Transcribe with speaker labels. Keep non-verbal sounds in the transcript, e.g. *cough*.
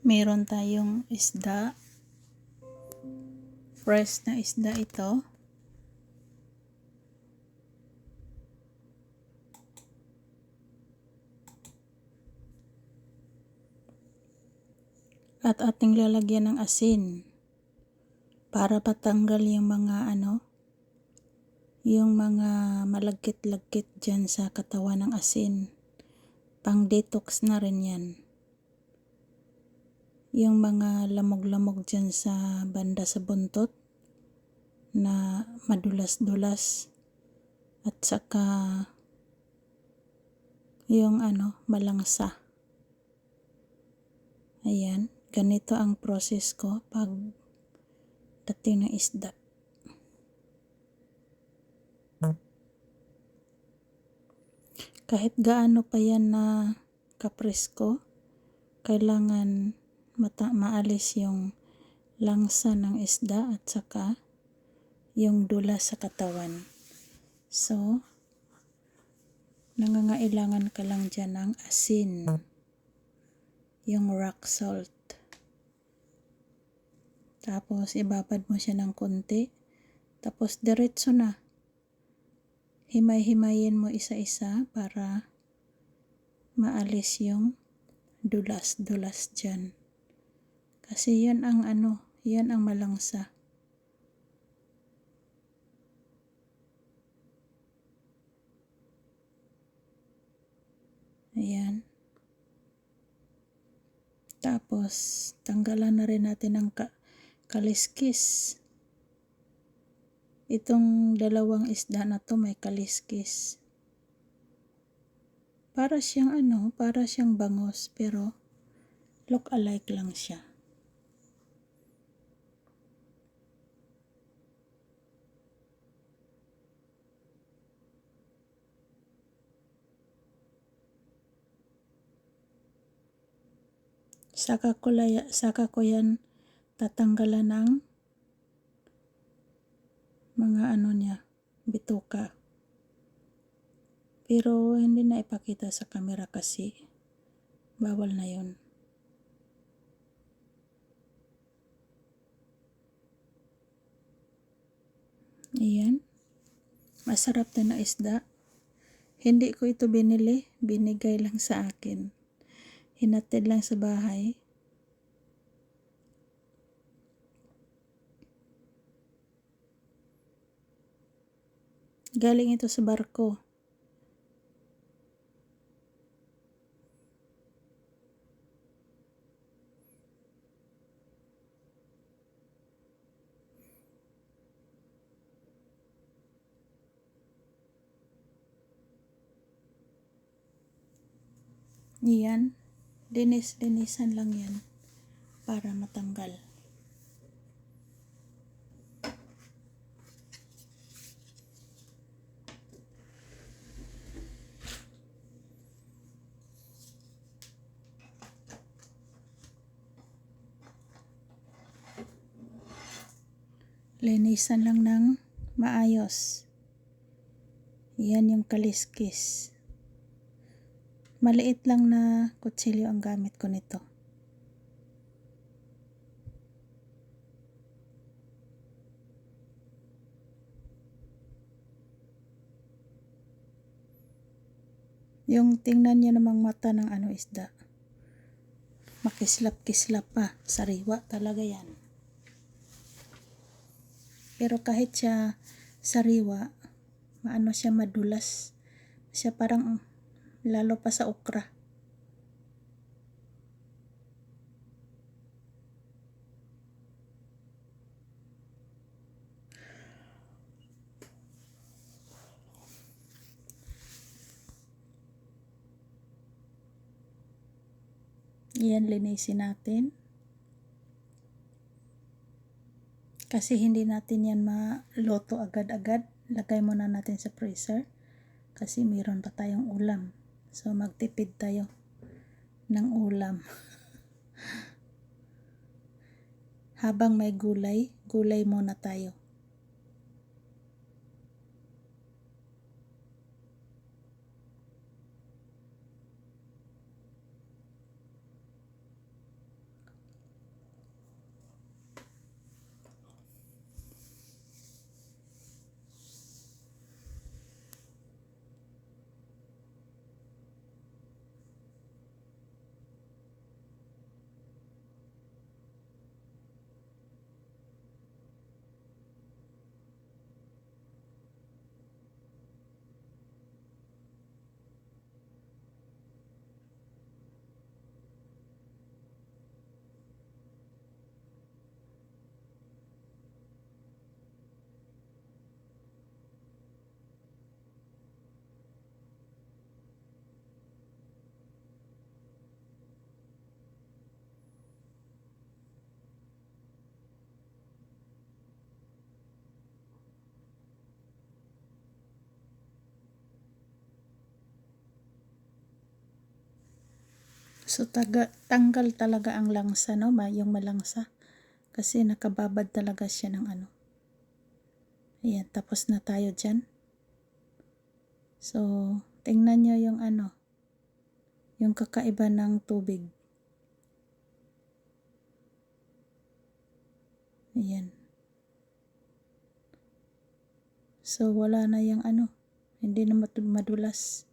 Speaker 1: Meron tayong isda. Fresh na isda ito. At ating lalagyan ng asin para patanggal yung mga ano, yung mga malagkit-lagkit dyan sa katawan ng asin. Pang detox na rin yan. Yung mga lamog-lamog dyan sa banda sa buntot na madulas-dulas at saka yung ano, malangsa. Ayan, ganito ang process ko pag dating ng isda. Kahit gaano pa yan na kapresko, kailangan mata maalis yung langsa ng isda at saka yung dula sa katawan. So, nangangailangan ka lang dyan ng asin, yung rock salt. Tapos, ibabad mo siya ng konti. Tapos, diretso na. Himay-himayin mo isa-isa para maalis yung dulas-dulas dyan. Kasi yan ang ano, yan ang malangsa. Ayan. Tapos, tanggalan na rin natin ang ka kaliskis. Itong dalawang isda na to may kaliskis. Para siyang ano, para siyang bangos pero look alike lang siya. Saka ko, laya, saka ko yan tatanggalan ng mga ano niya, bituka. Pero hindi na ipakita sa camera kasi bawal na yon. Ayan. Masarap na na isda. Hindi ko ito binili, binigay lang sa akin. Hinatid lang sa bahay. Galing ito sa barko. Yan. Dinis-dinisan lang yan para matanggal. Linisan lang ng maayos. Yan yung kaliskis. Maliit lang na kutsilyo ang gamit ko nito. Yung tingnan niya namang mata ng ano isda. Makislap-kislap pa. Sariwa talaga yan. Pero kahit siya sariwa, maano siya madulas. Siya parang lalo pa sa okra. Iyan linisin natin. Kasi hindi natin yan maluto agad-agad. Lagay muna natin sa freezer. Kasi mayroon pa tayong ulam. So magtipid tayo ng ulam. *laughs* Habang may gulay, gulay muna tayo. So taga, tanggal talaga ang langsa, no? Ma, yung malangsa. Kasi nakababad talaga siya ng ano. Ayan, tapos na tayo dyan. So, tingnan nyo yung ano, yung kakaiba ng tubig. Ayan. So, wala na yung ano, hindi na madulas.